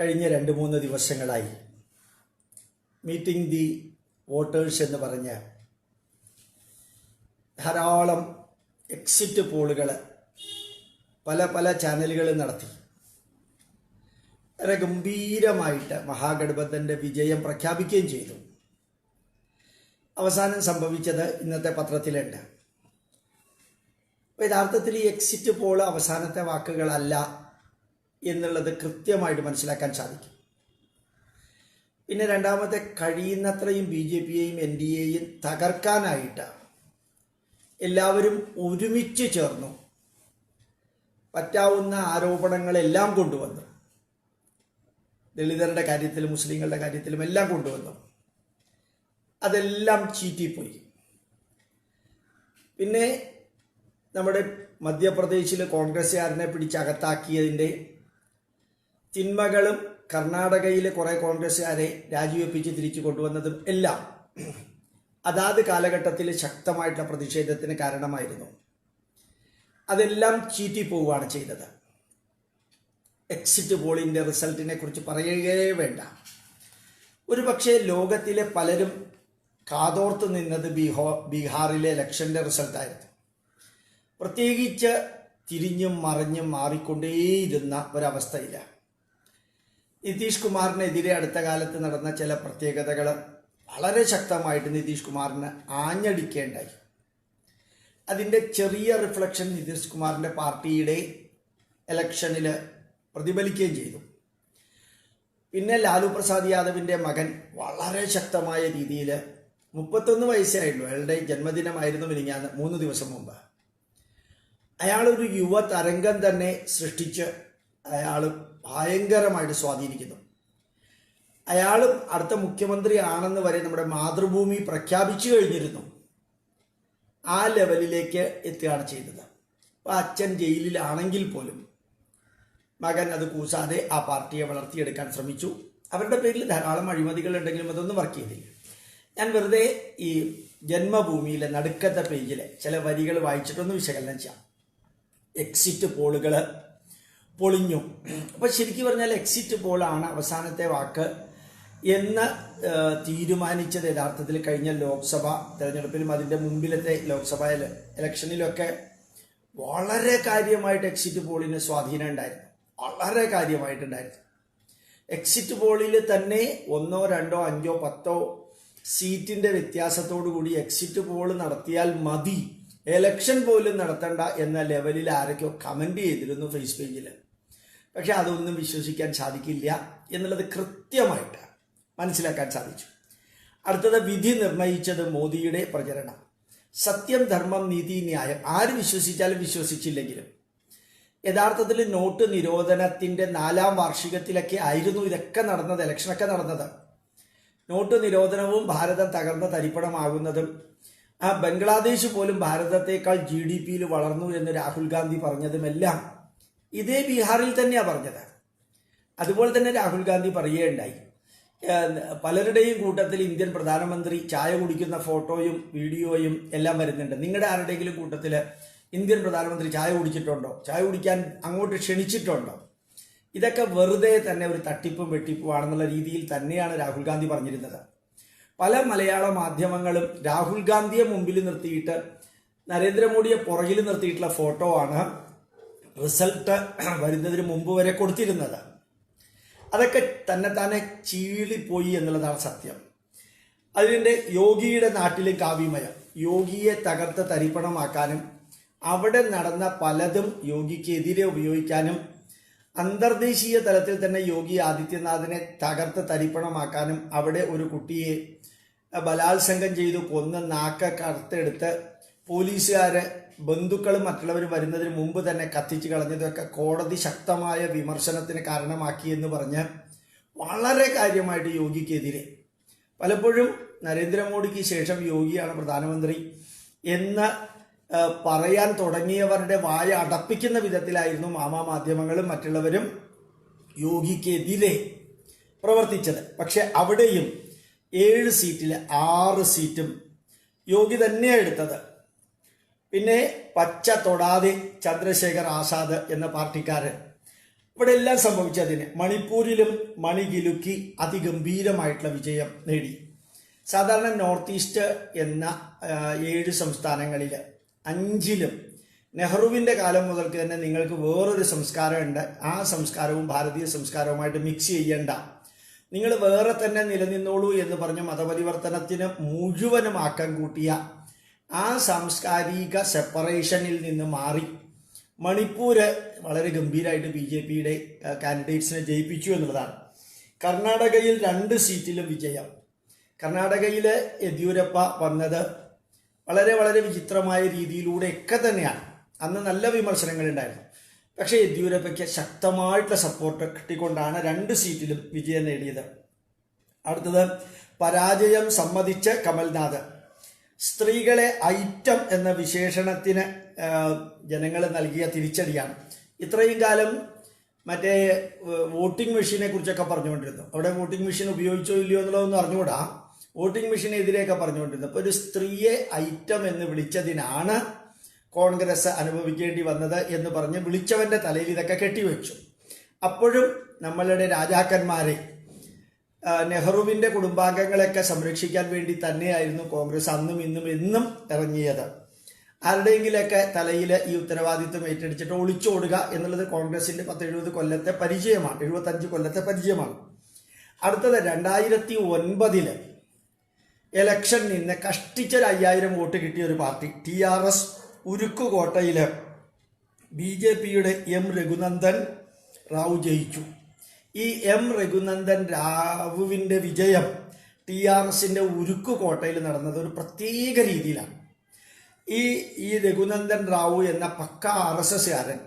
കഴിഞ്ഞ രണ്ട് മൂന്ന് ദിവസങ്ങളായി. മീറ്റിംഗ് ദി വോട്ടേഴ്സ് എന്ന് പറഞ്ഞ് ധാരാളം എക്സിറ്റ് പോളുകൾ പല പല ചാനലുകൾ നടത്തി. വളരെ ഗംഭീരമായിട്ട് മഹാഗഡ്ബന്ധന്റെ വിജയം പ്രഖ്യാപിക്കുകയും ചെയ്തു. അവസാനം സംഭവിച്ചത് ഇന്നത്തെ പത്രത്തിലുണ്ട്. അപ്പോൾ യഥാർത്ഥത്തിൽ ഈ എക്സിറ്റ് പോൾ അവസാനത്തെ വാക്കുകളല്ല. എന്നുള്ളത് കൃത്യമായിട്ട് മനസ്സിലാക്കാൻ സാധിക്കും. പിന്നെ രണ്ടാമത്തെ കഴിയുന്നത്രയും ബി ജെ പിയെയും എൻ ഡി എയും തകർക്കാനായിട്ട് എല്ലാവരും ഒരുമിച്ച് ചേർന്നു. പറ്റാവുന്ന ആരോപണങ്ങളെല്ലാം കൊണ്ടുവന്നു. ദളിതരുടെ കാര്യത്തിലും മുസ്ലിങ്ങളുടെ കാര്യത്തിലും എല്ലാം കൊണ്ടുവന്നു. അതെല്ലാം ചീറ്റിപ്പോയി. പിന്നെ നമ്മുടെ മധ്യപ്രദേശിൽ കോൺഗ്രസ്സുകാരനെ പിടിച്ചകത്താക്കിയതിന്റെ തിന്മകളും കർണാടകയിലെ കുറേ കോൺഗ്രസ്സുകാരെ രാജിവെപ്പിച്ച് തിരിച്ചു കൊണ്ടുവന്നതും എല്ലാം അതാത് കാലഘട്ടത്തിൽ ശക്തമായിട്ടുള്ള പ്രതിഷേധത്തിന് കാരണമായിരുന്നു. അതെല്ലാം ചീറ്റിപ്പോവുകയാണ് ചെയ്തത്. എക്സിറ്റ് പോളിന്റെ റിസൾട്ടിനെ കുറിച്ച് പറയുകയേ വേണ്ട. ഒരു പക്ഷേ ലോകത്തിലെ പലരും കാതോർത്ത് നിന്നത് ബീഹോ ബീഹാറിലെ ഇലക്ഷന്റെ റിസൾട്ടായിരുന്നു പ്രത്യേകിച്ച് തിരിഞ്ഞും മറിഞ്ഞും മാറിക്കൊണ്ടേയിരുന്ന ഒരവസ്ഥയില്ല നിതീഷ് കുമാറിനെതിരെ അടുത്ത കാലത്ത് നടന്ന ചില പ്രത്യേകതകൾ വളരെ ശക്തമായിട്ട് നിതീഷ് കുമാറിന് ആഞ്ഞടിക്കേണ്ടായി. അതിന്റെ ചെറിയ റിഫ്ലക്ഷൻ നിതീഷ് കുമാറിന്റെ പാർട്ടിയുടെ ഇലക്ഷനിൽ പ്രതിഫലിക്കുകയും ചെയ്തു. പിന്നെ ലാലു പ്രസാദ് യാദവിന്റെ മകൻ വളരെ ശക്തമായ രീതിയിൽ മുപ്പത്തൊന്ന് വയസ്സായിരുന്നു അയാളുടെ ജന്മദിനമായിരുന്നു മിനിഞ്ഞാന്ന് മൂന്ന് ദിവസം മുമ്പ്. അയാളൊരു യുവ തരംഗം തന്നെ സൃഷ്ടിച്ച് അയാൾ ഭയങ്കരമായിട്ട് സ്വാധീനിക്കുന്നു. അയാളും അടുത്ത മുഖ്യമന്ത്രി ആണെന്ന് വരെ നമ്മുടെ മാതൃഭൂമി പ്രഖ്യാപിച്ചു കഴിഞ്ഞിരുന്നു. ആ ലെവലിലേക്ക് എത്തുകയാണ് ചെയ്തത്. അപ്പോൾ അച്ഛൻ ജയിലിലാണെങ്കിൽ പോലും മകൻ അത് കൂസാതെ ആ പാർട്ടിയെ വളർത്തിയെടുക്കാൻ ശ്രമിച്ചു. അവരുടെ പേരിൽ ധാരാളം അഴിമതികൾ ഉണ്ടെങ്കിലും അതൊന്നും വർക്ക് ചെയ്തില്ല. ഞാൻ വെറുതെ ഈ ജന്മഭൂമിയിലെ നടുക്കത്തെ പേജിലെ ചില വരികൾ വായിച്ചിട്ടൊന്ന് വിശകലനം ചെയ്യാം. എക്സിറ്റ് പോളുകൾ പൊളിഞ്ഞു. അപ്പോൾ ശരിക്കും പറഞ്ഞാൽ എക്സിറ്റ് പോളാണ് അവസാനത്തെ വാക്ക് എന്ന് തീരുമാനിച്ചത് യഥാർത്ഥത്തിൽ കഴിഞ്ഞ ലോക്സഭ തെരഞ്ഞെടുപ്പിലും അതിന്റെ മുമ്പിലത്തെ ലോക്സഭ ഇലക്ഷനിലൊക്കെ വളരെ കാര്യമായിട്ട് എക്സിറ്റ് പോളിന് സ്വാധീനം ഉണ്ടായിരുന്നു. വളരെ കാര്യമായിട്ടുണ്ടായിരുന്നു എക്സിറ്റ് പോളിൽ തന്നെ ഒന്നോ രണ്ടോ അഞ്ചോ പത്തോ സീറ്റിന്റെ വ്യത്യാസത്തോടു കൂടി എക്സിറ്റ് പോൾ നടത്തിയാൽ മതി എലക്ഷൻ പോലും നടത്തണ്ട എന്ന ലെവലിൽ ആരൊക്കെയോ കമന്റ് ചെയ്തിരുന്നു ഫേസ് പേജിൽ പക്ഷെ അതൊന്നും വിശ്വസിക്കാൻ സാധിക്കില്ല എന്നുള്ളത് കൃത്യമായിട്ട് മനസ്സിലാക്കാൻ സാധിച്ചു. അടുത്തത് വിധി നിർണയിച്ചത് മോദിയുടെ പ്രചരണം. സത്യം ധർമ്മം നീതി ന്യായം ആര് വിശ്വസിച്ചാലും വിശ്വസിച്ചില്ലെങ്കിലും. യഥാർത്ഥത്തിൽ നോട്ട് നിരോധനത്തിന്റെ നാലാം വാർഷികത്തിലൊക്കെ ആയിരുന്നു ഇതൊക്കെ നടന്നത് ഇലക്ഷനൊക്കെ നടന്നത്. നോട്ട് നിരോധനവും ഭാരതം തകർന്ന തരിപ്പണമാകുന്നതും ആ ബംഗ്ലാദേശ് പോലും ഭാരതത്തെക്കാൾ ജി ഡി പിയിൽ വളർന്നു എന്ന് രാഹുൽ ഗാന്ധി പറഞ്ഞതുമെല്ലാം ഇതേ ബീഹാറിൽ തന്നെയാണ് പറഞ്ഞത്. അതുപോലെ തന്നെ രാഹുൽ ഗാന്ധി പറയുകയുണ്ടായി. പലരുടെയും കൂട്ടത്തിൽ ഇന്ത്യൻ പ്രധാനമന്ത്രി ചായ കുടിക്കുന്ന ഫോട്ടോയും വീഡിയോയും എല്ലാം വരുന്നുണ്ട്. നിങ്ങളുടെ ആരുടെയെങ്കിലും കൂട്ടത്തിൽ ഇന്ത്യൻ പ്രധാനമന്ത്രി ചായ കുടിച്ചിട്ടുണ്ടോ? ചായ കുടിക്കാൻ അങ്ങോട്ട് ക്ഷണിച്ചിട്ടുണ്ടോ? ഇതൊക്കെ വെറുതെ തന്നെ ഒരു തട്ടിപ്പും വെട്ടിപ്പുമാണെന്നുള്ള രീതിയിൽ തന്നെയാണ് രാഹുൽ ഗാന്ധി പറഞ്ഞിരുന്നത്. പല മലയാള മാധ്യമങ്ങളും രാഹുൽ ഗാന്ധിയെ മുമ്പിൽ നിർത്തിയിട്ട് നരേന്ദ്രമോദിയെ പുറകിൽ നിർത്തിയിട്ടുള്ള ഫോട്ടോ ആണ് റിസൾട്ട് വരുന്നതിന് മുമ്പ് വരെ കൊടുത്തിരുന്നത്. അതൊക്കെ തന്നെ തന്നെ ചീളിപ്പോയി എന്നുള്ളതാണ് സത്യം. അതിന്റെ യോഗിയുടെ നാട്ടിലെ കാവ്യമയം യോഗിയെ തകർത്ത് തരിപ്പണമാക്കാനും അവിടെ നടന്ന പലതും യോഗിക്കെതിരെ ഉപയോഗിക്കാനും അന്തർദേശീയ തലത്തിൽ തന്നെ യോഗി ആദിത്യനാഥിനെ തകർത്ത് തരിപ്പണമാക്കാനും അവിടെ ഒരു കുട്ടിയെ ബലാത്സംഗം ചെയ്തു കൊന്ന് നാക്ക കറുത്തെടുത്ത് പോലീസുകാര് ബന്ധുക്കളും മറ്റുള്ളവരും വരുന്നതിന് മുമ്പ് തന്നെ കത്തിച്ചു കളഞ്ഞതൊക്കെ കോടതി ശക്തമായ വിമർശനത്തിന് കാരണമാക്കി എന്ന് പറഞ്ഞ് വളരെ കാര്യമായിട്ട് യോഗിക്കെതിരെ പലപ്പോഴും നരേന്ദ്രമോദിക്ക് ശേഷം യോഗിയാണ് പ്രധാനമന്ത്രി എന്ന് പറയാൻ തുടങ്ങിയവരുടെ വായ അടപ്പിക്കുന്ന വിധത്തിലായിരുന്നു മാമാ മാധ്യമങ്ങളും മറ്റുള്ളവരും യോഗിക്കെതിരെ പ്രവർത്തിച്ചത്. പക്ഷെ അവിടെയും ഏഴ് സീറ്റിൽ ആറ് സീറ്റും യോഗി തന്നെയാണ് എടുത്തത്. പിന്നെ പച്ച തൊടാതെ ചന്ദ്രശേഖർ ആസാദ് എന്ന പാർട്ടിക്കാരൻ ഇവിടെ എല്ലാം സംഭവിച്ചതിന് മണിപ്പൂരിലും മണികിലുക്കി അതിഗംഭീരമായിട്ടുള്ള വിജയം നേടി. സാധാരണ നോർത്ത് ഈസ്റ്റ് എന്ന ഏഴ് സംസ്ഥാനങ്ങളിൽ അഞ്ചിലും നെഹ്റുവിന്റെ കാലം മുതൽക്ക് തന്നെ നിങ്ങൾക്ക് വേറൊരു സംസ്കാരമുണ്ട്. ആ സംസ്കാരവും ഭാരതീയ സംസ്കാരവുമായിട്ട് മിക്സ് ചെയ്യണ്ട നിങ്ങൾ വേറെ തന്നെ നിലനിന്നോളൂ എന്ന് പറഞ്ഞ മതപരിവർത്തനത്തിന് മുഴുവനും ആക്കം കൂട്ടിയ ആ സാംസ്കാരിക സെപ്പറേഷനിൽ നിന്ന് മാറി മണിപ്പൂര് വളരെ ഗംഭീരമായിട്ട് ബി ജെ പിയുടെ കാൻഡിഡേറ്റ്സിനെ ജയിപ്പിച്ചു എന്നുള്ളതാണ്. കർണാടകയിൽ രണ്ട് സീറ്റിലും വിജയം. കർണാടകയിൽ യെദ്യൂരപ്പ വന്നത് വളരെ വളരെ വിചിത്രമായ രീതിയിലൂടെ ഒക്കെ തന്നെയാണ്. അന്ന് നല്ല വിമർശനങ്ങൾ ഉണ്ടായിരുന്നു പക്ഷേ യെദ്യൂരപ്പയ്ക്ക് ശക്തമായിട്ടുള്ള സപ്പോർട്ട് കിട്ടിക്കൊണ്ടാണ് രണ്ട് സീറ്റിലും വിജയം നേടിയത്. അടുത്തത് പരാജയം സമ്മതിച്ച കമൽനാഥ്. സ്ത്രീകളെ ഐറ്റം എന്ന വിശേഷണത്തിന് ജനങ്ങൾ നൽകിയ തിരിച്ചടിയാണ്. ഇത്രയും കാലം മറ്റേ വോട്ടിംഗ് മെഷീനെ കുറിച്ചൊക്കെ പറഞ്ഞുകൊണ്ടിരുന്നു. അവിടെ വോട്ടിംഗ് മെഷീൻ ഉപയോഗിച്ചോ ഇല്ലയോ എന്നുള്ളതൊന്നും അറിഞ്ഞുകൂടാ. വോട്ടിംഗ് മെഷീനെതിരെയൊക്കെ പറഞ്ഞുകൊണ്ടിരുന്നു. അപ്പോൾ ഒരു സ്ത്രീയെ ഐറ്റം എന്ന് വിളിച്ചതിനാണ് കോൺഗ്രസ് അനുഭവിക്കേണ്ടി വന്നത് എന്ന് പറഞ്ഞ് വിളിച്ചവന്റെ തലയിൽ ഇതൊക്കെ കെട്ടിവെച്ചു. അപ്പോഴും നമ്മളുടെ രാജാക്കന്മാരെ നെഹ്റുവിന്റെ കുടുംബാംഗങ്ങളെയൊക്കെ സംരക്ഷിക്കാൻ വേണ്ടി തന്നെയായിരുന്നു കോൺഗ്രസ് അന്നും ഇന്നും എന്നും ഇറങ്ങിയത്. ആരുടെയെങ്കിലൊക്കെ തലയിൽ ഈ ഉത്തരവാദിത്വം ഏറ്റെടുത്തിട്ട് ഒളിച്ചോടുക എന്നുള്ളത് കോൺഗ്രസിന്റെ പത്ത് എഴുപത് കൊല്ലത്തെ പരിചയമാണ് എഴുപത്തഞ്ച് കൊല്ലത്തെ പരിചയമാണ്. അടുത്തത് രണ്ടായിരത്തി ഒൻപതിൽ ഇലക്ഷൻ നിന്ന് കഷ്ടിച്ചൊരു അയ്യായിരം വോട്ട് കിട്ടിയ ഒരു പാർട്ടി ടി ആർ എസ് ഉരുക്കുകോട്ടയിൽ ബി ജെ പിയുടെ എം രഘുനന്ദൻ റാവു ജയിച്ചു. ഈ എം രഘുനന്ദൻ റാവുവിന്റെ വിജയം ടി ആർ എസിന്റെ ഉരുക്കുകോട്ടയിൽ നടന്നത് ഒരു പ്രത്യേക രീതിയിലാണ്. ഈ ഈ രഘുനന്ദൻ റാവു എന്ന പക്ക ആർ എസ് എസ്കാരൻ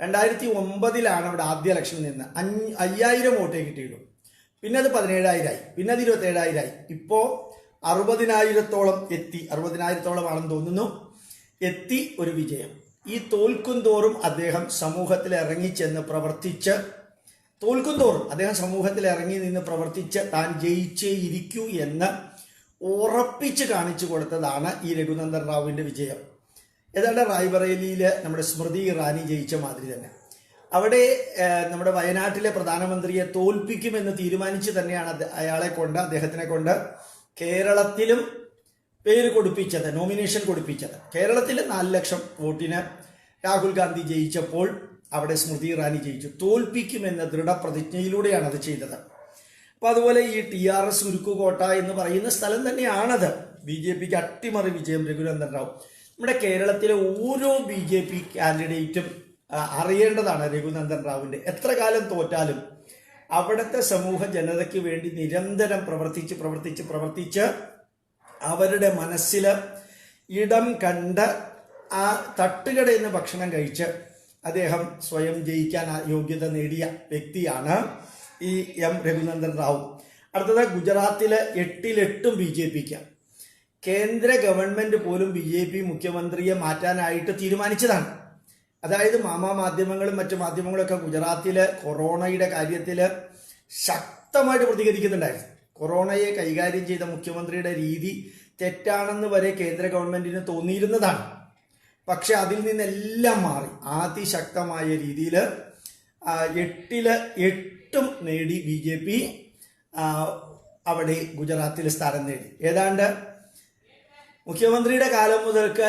രണ്ടായിരത്തി ഒമ്പതിലാണ് അവിടെ ആദ്യ ഇലക്ഷൻ നിന്ന്. അഞ്ച് അയ്യായിരം വോട്ടേ കിട്ടിയുള്ളൂ പിന്നെ അത് പതിനേഴായിരമായി പിന്നെ അത് ഇരുപത്തേഴായിരമായി ഇപ്പോൾ അറുപതിനായിരത്തോളം എത്തി. അറുപതിനായിരത്തോളം ആണെന്ന് തോന്നുന്നു. എത്തി ഒരു വിജയം. ഈ തോൽക്കുന്തോറും അദ്ദേഹം സമൂഹത്തിൽ ഇറങ്ങിച്ചെന്ന് പ്രവർത്തിച്ച് തോൽക്കുന്തോറും അദ്ദേഹം സമൂഹത്തിൽ ഇറങ്ങി നിന്ന് പ്രവർത്തിച്ച് താൻ ജയിച്ചേ ഇരിക്കൂ എന്ന് ഉറപ്പിച്ച് കാണിച്ചു കൊടുത്തതാണ് ഈ രഘുനന്ദൻ റാവുവിന്റെ വിജയം. ഏതാണ്ട് റായ്ബറേലിയിൽ നമ്മുടെ സ്മൃതി ഇറാനി ജയിച്ച മാതിരി തന്നെ. അവിടെ നമ്മുടെ വയനാട്ടിലെ പ്രധാനമന്ത്രിയെ തോൽപ്പിക്കുമെന്ന് തീരുമാനിച്ച് തന്നെയാണ് അയാളെ കൊണ്ട് അദ്ദേഹത്തിനെ കൊണ്ട് കേരളത്തിലും പേര് കൊടുപ്പിച്ചത് നോമിനേഷൻ കൊടുപ്പിച്ചത്. കേരളത്തിൽ നാല് ലക്ഷം വോട്ടിന് രാഹുൽ ഗാന്ധി ജയിച്ചപ്പോൾ അവിടെ സ്മൃതി ഇറാനി ജയിച്ചു. തോൽപ്പിക്കുമെന്ന ദൃഢപ്രതിജ്ഞയിലൂടെയാണ് അത് ചെയ്തത്. അപ്പം അതുപോലെ ഈ ടി ആർ എസ് ഉരുക്കുകോട്ട എന്ന് പറയുന്ന സ്ഥലം തന്നെയാണത്. ബി ജെ പിക്ക് അട്ടിമറി വിജയം രഘുനന്ദൻ റാവു. നമ്മുടെ കേരളത്തിലെ ഓരോ ബി ജെ പി കാൻഡിഡേറ്റും അറിയേണ്ടതാണ് രഘുനന്ദൻ റാവുവിന്റെ. എത്ര കാലം തോറ്റാലും അവിടുത്തെ സമൂഹ ജനതയ്ക്ക് വേണ്ടി നിരന്തരം പ്രവർത്തിച്ച് പ്രവർത്തിച്ച് പ്രവർത്തിച്ച് അവരുടെ മനസ്സിൽ ഇടം കണ്ട് ആ തട്ടുകടയിൽ നിന്ന് ഭക്ഷണം കഴിച്ച് അദ്ദേഹം സ്വയം ജയിക്കാൻ യോഗ്യത നേടിയ വ്യക്തിയാണ് ഈ എം രഘുനന്ദൻ റാവു. അടുത്തത് ഗുജറാത്തിലെ എട്ടിലെട്ടും ബി ജെ പിക്ക്. കേന്ദ്ര ഗവൺമെന്റ് പോലും ബി ജെ പി മുഖ്യമന്ത്രിയെ മാറ്റാനായിട്ട് തീരുമാനിച്ചതാണ്. അതായത് മാമാ മാധ്യമങ്ങളും മറ്റു മാധ്യമങ്ങളൊക്കെ ഗുജറാത്തിലെ കൊറോണയുടെ കാര്യത്തിൽ ശക്തമായിട്ട് പ്രതികരിക്കുന്നുണ്ടായിരുന്നു. കൊറോണയെ കൈകാര്യം ചെയ്ത മുഖ്യമന്ത്രിയുടെ രീതി തെറ്റാണെന്ന് വരെ കേന്ദ്ര ഗവൺമെന്റിന് തോന്നിയിരുന്നതാണ്. പക്ഷെ അതിൽ നിന്നെല്ലാം മാറി. അതിശക്തമായ രീതിയിൽ എട്ടിൽ എട്ടും നേടി ബി ജെ പി അവിടെ ഗുജറാത്തിൽ സ്ഥാനം നേടി. ഏതാണ്ട് മുഖ്യമന്ത്രിയുടെ കാലം മുതൽക്ക്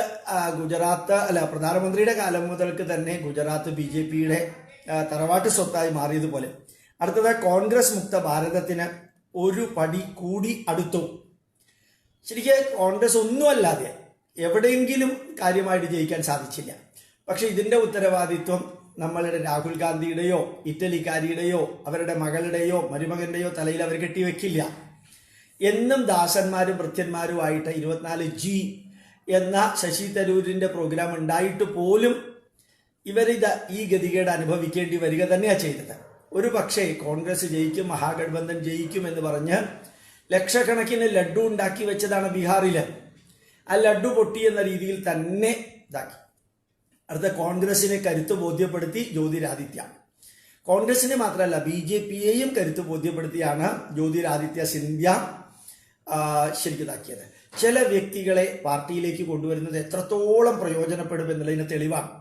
ഗുജറാത്ത് അല്ല പ്രധാനമന്ത്രിയുടെ കാലം മുതൽക്ക് തന്നെ ഗുജറാത്ത് ബി ജെ പിയുടെ തറവാട്ട് സ്വത്തായി മാറിയതുപോലെ. അടുത്തത് കോൺഗ്രസ് മുക്ത ഭാരതത്തിന് ഒരു പടി കൂടി അടുത്തു. ശരിക്കും കോൺഗ്രസ് ഒന്നുമല്ലാതെ എവിടെയെങ്കിലും കാര്യമായിട്ട് ജയിക്കാൻ സാധിച്ചില്ല. പക്ഷെ ഇതിന്റെ ഉത്തരവാദിത്വം നമ്മളുടെ രാഹുൽ ഗാന്ധിയുടെയോ ഇറ്റലിക്കാരിയുടെയോ അവരുടെ മകളുടെയോ മരുമകന്റെയോ തലയിൽ അവർ കെട്ടിവെക്കില്ല. എന്നും ദാസന്മാരും ഭൃത്യന്മാരുമായിട്ട് ഇരുപത്തിനാല് ജി എന്ന ശശി തരൂരിന്റെ പ്രോഗ്രാം ഉണ്ടായിട്ട് പോലും ഇവരിത് ഈ ഗതികേട് അനുഭവിക്കേണ്ടി വരിക തന്നെയാണ് ചെയ്തത്. ഒരു പക്ഷേ കോൺഗ്രസ് ജയിക്കും മഹാഗഡ്ബന്ധൻ ജയിക്കും എന്ന് പറഞ്ഞ് ലക്ഷക്കണക്കിന് ലഡ്ഡു ഉണ്ടാക്കി വെച്ചതാണ് ബീഹാറിൽ ആ ലഡ്ഡു പൊട്ടി എന്ന രീതിയിൽ തന്നെ ഇതാക്കി. അടുത്ത കോൺഗ്രസിനെ കരുത്ത് ബോധ്യപ്പെടുത്തി ജ്യോതിരാദിത്യ. കോൺഗ്രസിനെ മാത്രമല്ല ബി ജെ പിയെയും കരുത്ത് ബോധ്യപ്പെടുത്തിയാണ് ജ്യോതിരാദിത്യ സിന്ധ്യ ശരിക്കും ഇതാക്കിയത്. ചില വ്യക്തികളെ പാർട്ടിയിലേക്ക് കൊണ്ടുവരുന്നത് എത്രത്തോളം പ്രയോജനപ്പെടും എന്നുള്ളതിന് തെളിവാണ്.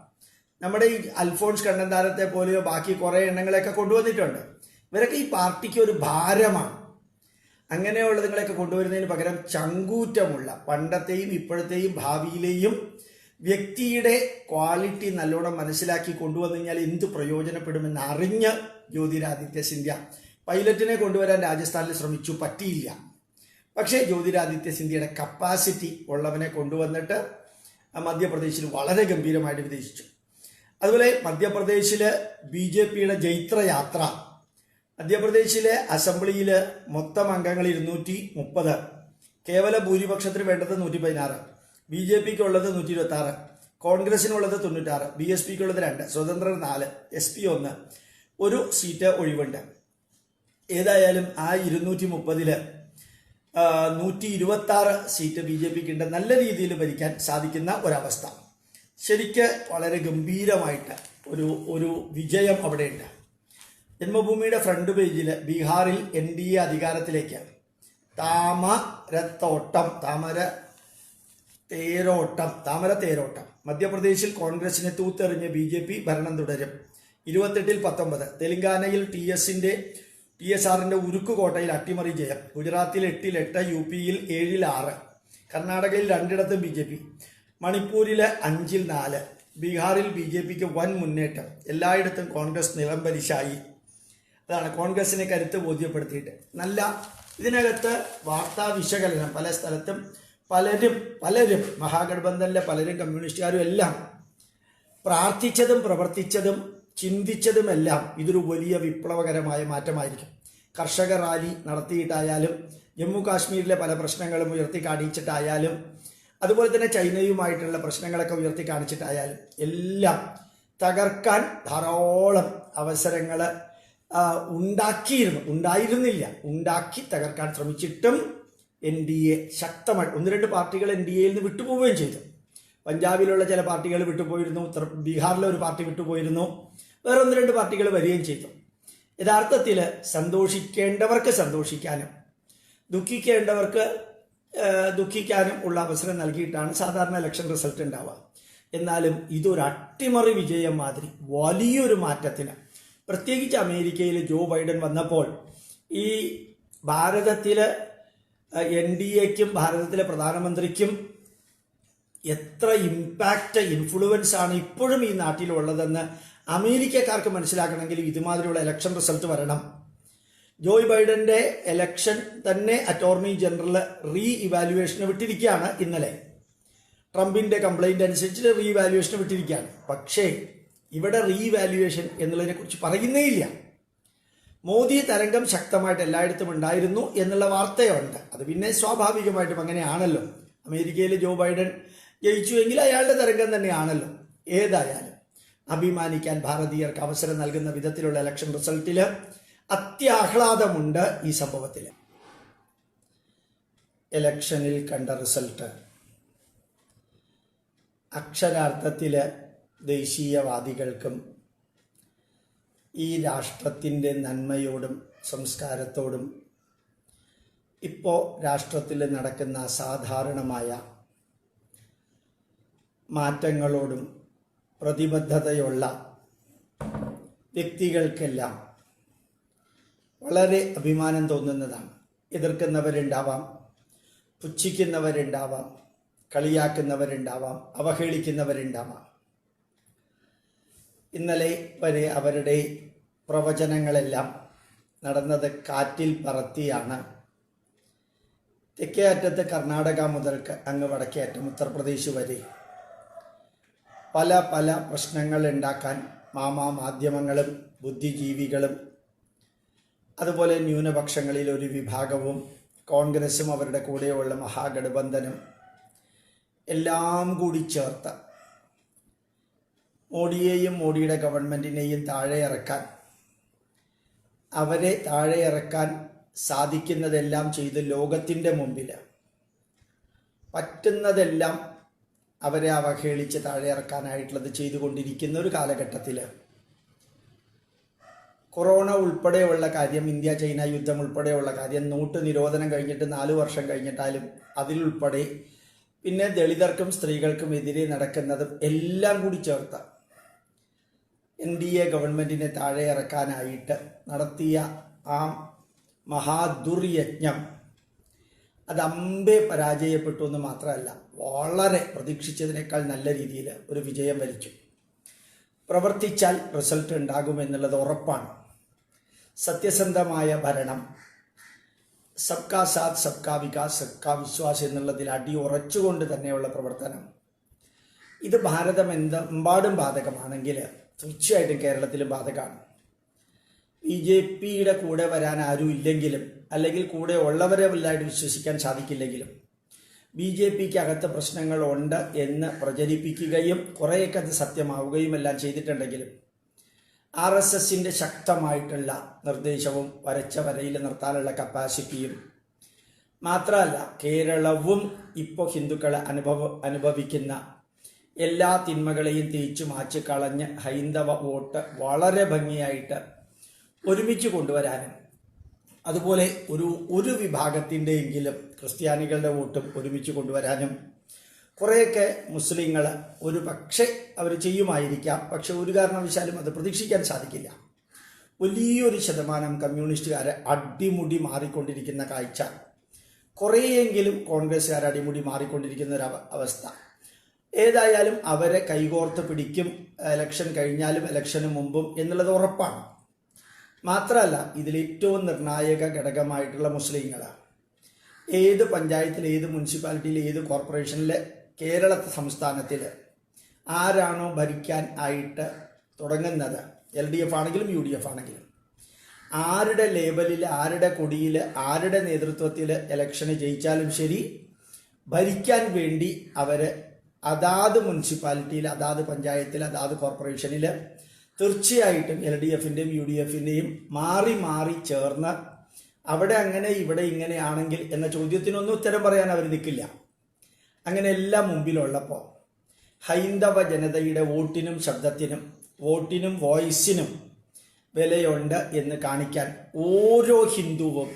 നമ്മുടെ ഈ അൽഫോൺസ് കണ്ണന്താരത്തെ പോലെയോ ബാക്കി കുറേ എണ്ണങ്ങളെയൊക്കെ കൊണ്ടുവന്നിട്ടുണ്ട്. ഇവരൊക്കെ ഈ പാർട്ടിക്ക് ഒരു ഭാരമാണ്. അങ്ങനെയുള്ളതുങ്ങളെയൊക്കെ കൊണ്ടുവരുന്നതിന് പകരം ചങ്കൂറ്റമുള്ള പണ്ടത്തെയും ഇപ്പോഴത്തെയും ഭാവിയിലെയും വ്യക്തിയുടെ ക്വാളിറ്റി നല്ലോണം മനസ്സിലാക്കി കൊണ്ടുവന്നു കഴിഞ്ഞാൽ എന്ത് പ്രയോജനപ്പെടുമെന്ന് അറിഞ്ഞ് ജ്യോതിരാദിത്യ സിന്ധ്യ പൈലറ്റിനെ കൊണ്ടുവരാൻ രാജസ്ഥാനിൽ ശ്രമിച്ചു പറ്റിയില്ല. പക്ഷേ ജ്യോതിരാദിത്യ സിന്ധ്യയുടെ കപ്പാസിറ്റി ഉള്ളവനെ കൊണ്ടുവന്നിട്ട് മധ്യപ്രദേശിൽ വളരെ ഗംഭീരമായിട്ട് വിദേശിച്ചു. അതുപോലെ മധ്യപ്രദേശിലെ ബി ജെ പിയുടെ ജൈത്രയാത്ര. മധ്യപ്രദേശിലെ അസംബ്ലിയിൽ മൊത്തം അംഗങ്ങൾ ഇരുന്നൂറ്റി മുപ്പത് കേവല ഭൂരിപക്ഷത്തിന് വേണ്ടത് നൂറ്റി പതിനാറ് ബി ജെ പിക്ക് ഉള്ളത് നൂറ്റി ഇരുപത്തി ആറ് കോൺഗ്രസിനുള്ളത് തൊണ്ണൂറ്റാറ്. ബി എസ് പിക്ക് ഉള്ളത് രണ്ട്. സ്വതന്ത്രർ നാല്. എസ് പി ഒന്ന്. ഒരു സീറ്റ് ഒഴിവുണ്ട്. ഏതായാലും ആ ഇരുന്നൂറ്റി മുപ്പതിൽ നൂറ്റി ഇരുപത്തി ആറ് സീറ്റ് ബി ജെ പിക്ക് ഉണ്ട് നല്ല രീതിയിൽ ഭരിക്കാൻ സാധിക്കുന്ന ഒരവസ്ഥ. ശരിക്ക് വളരെ ഗംഭീരമായിട്ട് ഒരു ഒരു വിജയം അവിടെയുണ്ട്. ജന്മഭൂമിയുടെ ഫ്രണ്ട് പേജിൽ ബീഹാറിൽ എൻ ഡി എ അധികാരത്തിലേക്ക്. താമരത്തോട്ടം താമര തേരോട്ടം താമര തേരോട്ടം. മധ്യപ്രദേശിൽ കോൺഗ്രസിനെ തൂത്തെറിഞ്ഞ് ബി ജെ പി ഭരണം തുടരും. ഇരുപത്തെട്ടിൽ പത്തൊമ്പത്. തെലങ്കാനയിൽ ടി എസിന്റെ ടി എസ് ആറിന്റെ ഉരുക്കുകോട്ടയിൽ അട്ടിമറി ജയം. ഗുജറാത്തിൽ എട്ടിൽ എട്ട് യു പിയിൽ ഏഴിൽ ആറ്. കർണാടകയിൽ രണ്ടിടത്തും ബി ജെ പി. മണിപ്പൂരിൽ അഞ്ചിൽ നാല് ബീഹാറിൽ ബി ജെ പിക്ക് വൻ മുന്നേറ്റം എല്ലായിടത്തും കോൺഗ്രസ് നിലംപരിശായി അതാണ് കോൺഗ്രസിനെ കരുത്ത് ബോധ്യപ്പെടുത്തിയിട്ട്. നല്ല ഇതിനകത്ത് വാർത്താ വിശകലനം പല സ്ഥലത്തും പലരും പലരും മഹാഗഠബന്ധനിലെ പലരും കമ്മ്യൂണിസ്റ്റുകാരും എല്ലാം പ്രാർത്ഥിച്ചതും പ്രവർത്തിച്ചതും ചിന്തിച്ചതുമെല്ലാം ഇതൊരു വലിയ വിപ്ലവകരമായ മാറ്റമായിരിക്കും. കർഷക റാലി നടത്തിയിട്ടായാലും ജമ്മു കാശ്മീരിലെ പല പ്രശ്നങ്ങളും ഉയർത്തി കാണിച്ചിട്ടായാലും അതുപോലെ തന്നെ ചൈനയുമായിട്ടുള്ള പ്രശ്നങ്ങളൊക്കെ ഉയർത്തി കാണിച്ചിട്ടായാലും എല്ലാം തകർക്കാൻ ധാരാളം അവസരങ്ങൾ ഉണ്ടാക്കിയിരുന്നു. ഉണ്ടായിരുന്നില്ല. ഉണ്ടാക്കി തകർക്കാൻ ശ്രമിച്ചിട്ടും എൻ ഡി എ ശക്തമായി ഒന്ന് രണ്ട് പാർട്ടികൾ എൻ ഡി എയിൽ നിന്ന് വിട്ടുപോവുകയും ചെയ്തു. പഞ്ചാബിലുള്ള ചില പാർട്ടികൾ വിട്ടുപോയിരുന്നു ഉത്തർ ബീഹാറിലെ ഒരു പാർട്ടി വിട്ടുപോയിരുന്നു വേറെ ഒന്ന് രണ്ട് പാർട്ടികൾ വരികയും ചെയ്തു. യഥാർത്ഥത്തിൽ സന്തോഷിക്കേണ്ടവർക്ക് സന്തോഷിക്കാനും ദുഃഖിക്കേണ്ടവർക്ക് ദുഃഖിക്കാനും ഉള്ള അവസരം നൽകിയിട്ടാണ് സാധാരണ ഇലക്ഷൻ റിസൾട്ട് ഉണ്ടാവുക. എന്നാലും ഇതൊരു അട്ടിമറി വിജയം മാതിരി വലിയൊരു മാറ്റത്തിന്. പ്രത്യേകിച്ച് അമേരിക്കയിൽ ജോ ബൈഡൻ വന്നപ്പോൾ ഈ ഭാരതത്തിൽ എൻ ഡി എക്കും ഭാരതത്തിലെ പ്രധാനമന്ത്രിക്കും എത്ര ഇമ്പാക്റ്റ് ഇൻഫ്ലുവൻസ് ആണ് ഇപ്പോഴും ഈ നാട്ടിലുള്ളതെന്ന് അമേരിക്കക്കാർക്ക് മനസ്സിലാക്കണമെങ്കിൽ ഇതുമാതിരിയുള്ള ഇലക്ഷൻ റിസൾട്ട് വരണം. ജോയ് ബൈഡന്റെ എലക്ഷൻ തന്നെ അറ്റോർണി ജനറൽ റീ ഇവാലുവേഷന് വിട്ടിരിക്കുകയാണ് ഇന്നലെ. ട്രംപിന്റെ കംപ്ലൈന്റ് അനുസരിച്ച് റീ ഇവാലുവേഷന് വിട്ടിരിക്കുകയാണ്. പക്ഷേ ഇവിടെ റീ ഇവാലുവേഷൻ എന്നുള്ളതിനെ കുറിച്ച് പറയുന്നേ ഇല്ല. മോദി തരംഗം ശക്തമായിട്ട് എല്ലായിടത്തും ഉണ്ടായിരുന്നു എന്നുള്ള വാർത്തയുണ്ട്. അത് പിന്നെ സ്വാഭാവികമായിട്ടും അങ്ങനെയാണല്ലോ. അമേരിക്കയിൽ ജോ ബൈഡൻ ജയിച്ചുവെങ്കിൽ അയാളുടെ തരംഗം തന്നെയാണല്ലോ. ഏതായാലും അഭിമാനിക്കാൻ ഭാരതീയർക്ക് അവസരം നൽകുന്ന വിധത്തിലുള്ള ഇലക്ഷൻ റിസൾട്ടിൽ അത്യാഹ്ലാദമുണ്ട് ഈ സംഭവത്തിൽ. ഇലക്ഷനിൽ കണ്ട റിസൾട്ട് അക്ഷരാർത്ഥത്തിൽ ദേശീയവാദികൾക്കും ഈ രാഷ്ട്രത്തിന്റെ നന്മയോടും സംസ്കാരത്തോടും ഇപ്പോൾ രാഷ്ട്രത്തിൽ നടക്കുന്ന സാധാരണമായ മാറ്റങ്ങളോടും പ്രതിബദ്ധതയുള്ള വ്യക്തികൾക്കെല്ലാം വളരെ അഭിമാനം തോന്നുന്നതാണ്. എതിർക്കുന്നവരുണ്ടാവാം പുച്ഛിക്കുന്നവരുണ്ടാവാം കളിയാക്കുന്നവരുണ്ടാവാം അവഹേളിക്കുന്നവരുണ്ടാവാം. ഇന്നലെ വരെ അവരുടെ പ്രവചനങ്ങളെല്ലാം നടന്നത് കാറ്റിൽ പറത്തിയാണ്. തെക്കേ അറ്റത്ത് കർണാടക മുതൽക്ക് അങ്ങ് വടക്കേ അറ്റം ഉത്തർപ്രദേശ് വരെ പല പല പ്രശ്നങ്ങൾ ഉണ്ടാക്കാൻ മാമാ മാധ്യമങ്ങളും ബുദ്ധിജീവികളും അതുപോലെ ന്യൂനപക്ഷങ്ങളിൽ ഒരു വിഭാഗവും കോൺഗ്രസും അവരുടെ കൂടെയുള്ള മഹാഗഠബന്ധനും എല്ലാം കൂടി ചേർത്ത് മോഡിയെയും മോഡിയുടെ ഗവൺമെന്റിനെയും താഴെ ഇറക്കാൻ അവരെ താഴെ ഇറക്കാൻ സാധിക്കുന്നതെല്ലാം ചെയ്ത് ലോകത്തിന്റെ മുമ്പിൽ പറ്റുന്നതെല്ലാം അവരെ അവഹേളിച്ച് താഴെ ഇറക്കാനായിട്ടുള്ളത് ചെയ്തുകൊണ്ടിരിക്കുന്ന ഒരു കാലഘട്ടത്തിൽ കൊറോണ ഉൾപ്പെടെയുള്ള കാര്യം ഇന്ത്യ ചൈന യുദ്ധം ഉൾപ്പെടെയുള്ള കാര്യം നോട്ട് നിരോധനം കഴിഞ്ഞിട്ട് നാല് വർഷം കഴിഞ്ഞിട്ടാലും അതിലുൾപ്പെടെ പിന്നെ ദളിതർക്കും സ്ത്രീകൾക്കും എതിരെ നടക്കുന്നതും എല്ലാം കൂടി ചേർത്ത എൻ ഡി എ ഗവൺമെന്റിനെ താഴെ ഇറക്കാനായിട്ട് നടത്തിയ ആ മഹാദുർയജ്ഞം അത് അമ്പേ പരാജയപ്പെട്ടു എന്ന് മാത്രമല്ല വളരെ പ്രതീക്ഷിച്ചതിനേക്കാൾ നല്ല രീതിയിൽ ഒരു വിജയം വരിച്ചു. പ്രവർത്തിച്ചാൽ റിസൾട്ട് ഉണ്ടാകുമെന്നുള്ളത് ഉറപ്പാണ്. സത്യസന്ധമായ ഭരണം. സബ്കാ സാത് സബ്കാ വികാസ് സബ്കാ വിശ്വാസ് എന്നുള്ളതിൽ അടി ഉറച്ചുകൊണ്ട് തന്നെയുള്ള പ്രവർത്തനം. ഇത് ഭാരതം എന്തെമ്പാടും ബാധകമാണെങ്കിൽ തീർച്ചയായിട്ടും കേരളത്തിലും ബാധകമാണ്. ബി ജെ പിയുടെ കൂടെ വരാൻ ആരും ഇല്ലെങ്കിലും അല്ലെങ്കിൽ കൂടെ ഉള്ളവരെ വലുതായിട്ട് വിശ്വസിക്കാൻ സാധിക്കില്ലെങ്കിലും ബി ജെ പിക്ക് അകത്ത് പ്രശ്നങ്ങളുണ്ട് എന്ന് പ്രചരിപ്പിക്കുകയും കുറേയൊക്കെ അത് സത്യമാവുകയും എല്ലാം ചെയ്തിട്ടുണ്ടെങ്കിലും ആർ എസ് എസിന്റെ ശക്തമായിട്ടുള്ള നിർദ്ദേശവും വരച്ച വരയിൽ നിർത്താനുള്ള കപ്പാസിറ്റിയും മാത്രമല്ല കേരളവും ഇപ്പോൾ ഹിന്ദുക്കളെ അനുഭവ അനുഭവിക്കുന്ന എല്ലാ തിന്മകളെയും തിരിച്ചു മാച്ച് കളഞ്ഞ് ഹൈന്ദവ വോട്ട് വളരെ ഭംഗിയായിട്ട് ഒരുമിച്ച് കൊണ്ടുവരാനും അതുപോലെ ഒരു ഒരു വിഭാഗത്തിന്റെയെങ്കിലും ക്രിസ്ത്യാനികളുടെ വോട്ടും ഒരുമിച്ച് കൊണ്ടുവരാനും കുറേയൊക്കെ മുസ്ലിങ്ങൾ ഒരു പക്ഷേ അവർ ചെയ്യുമായിരിക്കാം. പക്ഷെ ഒരു കാരണവശാലും അത് പ്രതീക്ഷിക്കാൻ സാധിക്കില്ല. വലിയൊരു ശതമാനം കമ്മ്യൂണിസ്റ്റുകാരെ അടിമുടി മാറിക്കൊണ്ടിരിക്കുന്ന കാഴ്ച. കുറേയെങ്കിലും കോൺഗ്രസ്സുകാർ അടിമുടി മാറിക്കൊണ്ടിരിക്കുന്ന ഒരു അവസ്ഥ. ഏതായാലും അവരെ കൈകോർത്ത് പിടിക്കും ഇലക്ഷൻ കഴിഞ്ഞാലും ഇലക്ഷന് മുമ്പും എന്നുള്ളത് ഉറപ്പാണ്. മാത്രമല്ല ഇതിൽ ഏറ്റവും നിർണായക ഘടകമായിട്ടുള്ള മുസ്ലിങ്ങളാണ്. ഏത് പഞ്ചായത്തിൽ ഏത് മുനിസിപ്പാലിറ്റിയിൽ ഏത് കോർപ്പറേഷനിൽ കേരള സംസ്ഥാനത്തിൽ ആരാണോ ഭരിക്കാൻ ആയിട്ട് തുടങ്ങുന്നത്? എൽ ഡി എഫ് ആണെങ്കിലും യു ഡി എഫ് ആണെങ്കിലും. ആരുടെ ലേബലിൽ ആരുടെ കൊടിയിൽ ആരുടെ നേതൃത്വത്തിൽ ഇലക്ഷന് ജയിച്ചാലും ശരി ഭരിക്കാൻ വേണ്ടി അവർ അതാത് മുനിസിപ്പാലിറ്റിയിൽ അതാത് പഞ്ചായത്തിൽ അതാത് കോർപ്പറേഷനിൽ തീർച്ചയായിട്ടും എൽ ഡി എഫിന്റെയും യു ഡി എഫിന്റെയും മാറി മാറി ചേർന്ന് അവിടെ അങ്ങനെ ഇവിടെ ഇങ്ങനെയാണെങ്കിൽ എന്ന ചോദ്യത്തിനൊന്നും ഉത്തരം പറയാൻ അവർ നിൽക്കില്ല അങ്ങനെ എല്ലാം മുമ്പിലുള്ളപ്പോൾ ഹൈന്ദവ ജനതയുടെ വോട്ടിനും ശബ്ദത്തിനും വോട്ടിനും വോയിസിനും വിലയുണ്ട് എന്ന് കാണിക്കാൻ ഓരോ ഹിന്ദുവും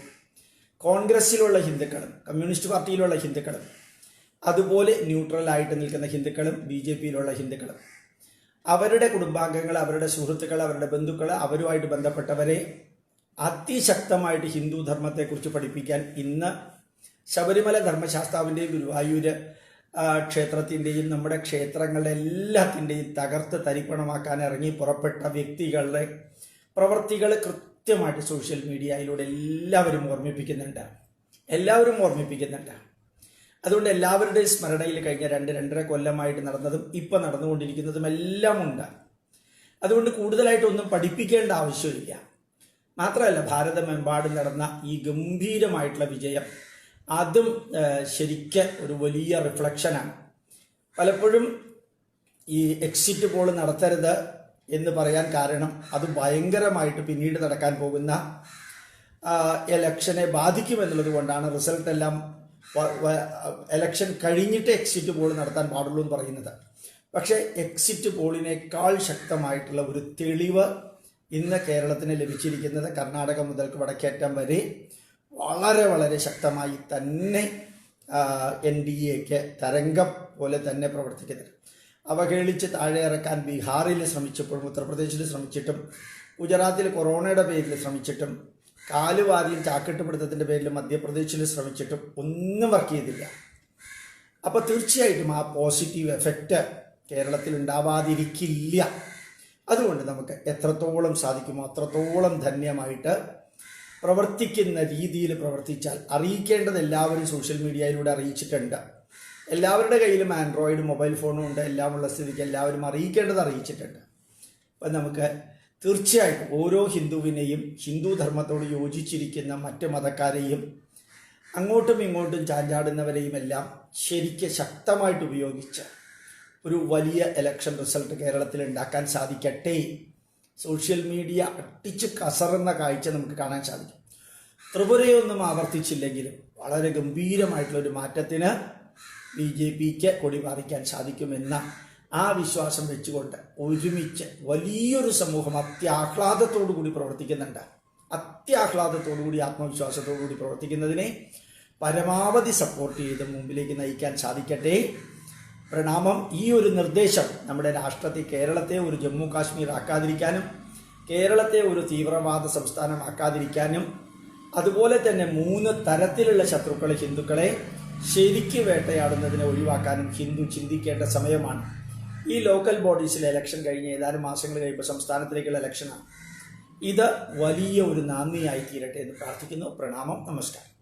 കോൺഗ്രസ്സിലുള്ള ഹിന്ദുക്കളും കമ്മ്യൂണിസ്റ്റ് പാർട്ടിയിലുള്ള ഹിന്ദുക്കളും അതുപോലെ ന്യൂട്രലായിട്ട് നിൽക്കുന്ന ഹിന്ദുക്കളും ബി ജെ പിയിലുള്ള ഹിന്ദുക്കളും അവരുടെ കുടുംബാംഗങ്ങൾ അവരുടെ സുഹൃത്തുക്കൾ അവരുടെ ബന്ധുക്കൾ അവരുമായിട്ട് ബന്ധപ്പെട്ടവരെ അതിശക്തമായിട്ട് ഹിന്ദു ധർമ്മത്തെക്കുറിച്ച് പഠിപ്പിക്കാൻ ഇന്ന് ശബരിമല ധർമ്മശാസ്താവിന്റെയും ഗുരുവായൂർ ആ, ക്ഷേത്രത്തിന്റെയും നമ്മുടെ ക്ഷേത്രങ്ങളുടെ എല്ലാത്തിന്റെയും തകർത്ത് തരിപ്പണമാക്കാൻ ഇറങ്ങി പുറപ്പെട്ട വ്യക്തികളുടെ പ്രവർത്തികൾ കൃത്യമായിട്ട് സോഷ്യൽ മീഡിയയിലൂടെ എല്ലാവരും ഓർമ്മിപ്പിക്കുന്നുണ്ട്. എല്ലാവരും ഓർമ്മിപ്പിക്കുന്നുണ്ട്. അതുകൊണ്ട് എല്ലാവരുടെയും സ്മരണയിൽ കഴിഞ്ഞ രണ്ട് രണ്ടര കൊല്ലമായിട്ട് നടന്നതും ഇപ്പം നടന്നുകൊണ്ടിരിക്കുന്നതും എല്ലാം ഉണ്ട്. അതുകൊണ്ട് കൂടുതലായിട്ടൊന്നും പഠിപ്പിക്കേണ്ട ആവശ്യമില്ല. മാത്രമല്ല ഭാരതമെമ്പാടും നടന്ന ഈ ഗംഭീരമായിട്ടുള്ള വിജയം അതും ശരിക്ക് ഒരു വലിയ റിഫ്ലക്ഷനാണ് പലപ്പോഴും ഈ എക്സിറ്റ് പോൾ നടത്തരുത് എന്ന് പറയാൻ കാരണം അത് ഭയങ്കരമായിട്ട് പിന്നീട് നടക്കാൻ പോകുന്ന എലക്ഷനെ ബാധിക്കുമെന്നുള്ളത് കൊണ്ടാണ് റിസൾട്ട് എല്ലാം എലക്ഷൻ കഴിഞ്ഞിട്ട് എക്സിറ്റ് പോൾ നടത്താൻ പാടുള്ളൂ എന്ന് പറയുന്നത്. പക്ഷേ എക്സിറ്റ് പോളിനേക്കാൾ ശക്തമായിട്ടുള്ള ഒരു തെളിവ് ഇന്ന് കേരളത്തിന് ലഭിച്ചിരിക്കുന്നത് കർണാടക മുതൽ വടക്കേറ്റം വരെ വളരെ വളരെ ശക്തമായി തന്നെ എൻ ഡി എക്ക് തരംഗം പോലെ തന്നെ പ്രവർത്തിക്കുന്നത്. അവഹേളിച്ച് താഴെ ഇറക്കാൻ ബീഹാറിൽ ശ്രമിച്ചപ്പോഴും ഉത്തർപ്രദേശിൽ ശ്രമിച്ചിട്ടും ഗുജറാത്തിൽ കൊറോണയുടെ പേരിൽ ശ്രമിച്ചിട്ടും കാലുവാതിയിൽ ചാക്കിട്ടുപിടുത്തത്തിന്റെ പേരിൽ മധ്യപ്രദേശിൽ ശ്രമിച്ചിട്ടും ഒന്നും വർക്ക് ചെയ്തില്ല. അപ്പോൾ തീർച്ചയായിട്ടും ആ പോസിറ്റീവ് എഫക്റ്റ് കേരളത്തിൽ ഉണ്ടാവാതിരിക്കില്ല. അതുകൊണ്ട് നമുക്ക് എത്രത്തോളം സാധിക്കുമോ അത്രത്തോളം ധന്യമായിട്ട് പ്രവർത്തിക്കുന്ന രീതിയിൽ പ്രവർത്തിച്ചാൽ അറിയിക്കേണ്ടത് എല്ലാവരും സോഷ്യൽ മീഡിയയിലൂടെ അറിയിച്ചിട്ടുണ്ട്. എല്ലാവരുടെ കയ്യിലും ആൻഡ്രോയിഡ് മൊബൈൽ ഫോണും ഉണ്ട്. എല്ലാം ഉള്ള സ്ഥിതിക്ക് എല്ലാവരും അറിയിക്കേണ്ടത് അറിയിച്ചിട്ടുണ്ട്. അപ്പം നമുക്ക് തീർച്ചയായിട്ടും ഓരോ ഹിന്ദുവിനെയും ഹിന്ദു ധർമ്മത്തോട് യോജിച്ചിരിക്കുന്ന മറ്റ് മതക്കാരെയും അങ്ങോട്ടും ഇങ്ങോട്ടും ചാഞ്ചാടുന്നവരെയും എല്ലാം ശരിക്ക് ശക്തമായിട്ട് ഉപയോഗിച്ച് ഒരു വലിയ ഇലക്ഷൻ റിസൾട്ട് കേരളത്തിൽ ഉണ്ടാക്കാൻ സാധിക്കട്ടെ. സോഷ്യൽ മീഡിയ അട്ടിച്ച് കസറുന്ന കാഴ്ച നമുക്ക് കാണാൻ സാധിക്കും. ത്രിപുരയൊന്നും ആവർത്തിച്ചില്ലെങ്കിലും വളരെ ഗംഭീരമായിട്ടുള്ള ഒരു മാറ്റത്തിന് ബി ജെ പിക്ക് കൊടി പാറിക്കാൻ സാധിക്കുമെന്ന ആ വിശ്വാസം വെച്ചുകൊണ്ട് ഒരുമിച്ച് വലിയൊരു സമൂഹം അത്യാഹ്ലാദത്തോടു കൂടി പ്രവർത്തിക്കുന്നുണ്ട്. അത്യാഹ്ലാദത്തോടു കൂടി ആത്മവിശ്വാസത്തോടു കൂടി പ്രവർത്തിക്കുന്നതിനെ പരമാവധി സപ്പോർട്ട് ചെയ്ത് മുമ്പിലേക്ക് നയിക്കാൻ സാധിക്കട്ടെ. പ്രണാമം. ഈ ഒരു നിർദ്ദേശം നമ്മുടെ രാഷ്ട്രത്തിൽ കേരളത്തെ ഒരു ജമ്മു കാശ്മീർ ആക്കാതിരിക്കാനും കേരളത്തെ ഒരു തീവ്രവാദ സംസ്ഥാനമാക്കാതിരിക്കാനും അതുപോലെ തന്നെ മൂന്ന് തരത്തിലുള്ള ശത്രുക്കളെ ഹിന്ദുക്കളെ ശരിക്ക് വേട്ടയാടുന്നതിനെ ഒഴിവാക്കാനും ഹിന്ദു ചിന്തിക്കേണ്ട സമയമാണ്. ഈ ലോക്കൽ ബോഡീസിലെ ഇലക്ഷൻ കഴിഞ്ഞ് ഏതാനും മാസങ്ങൾ കഴിയുമ്പോൾ സംസ്ഥാനത്തിലേക്കുള്ള ഇലക്ഷനാണ് ഇത് വലിയ ഒരു നാന്ദിയായി തീരട്ടെ എന്ന് പ്രാർത്ഥിക്കുന്നു. പ്രണാമം. നമസ്കാരം.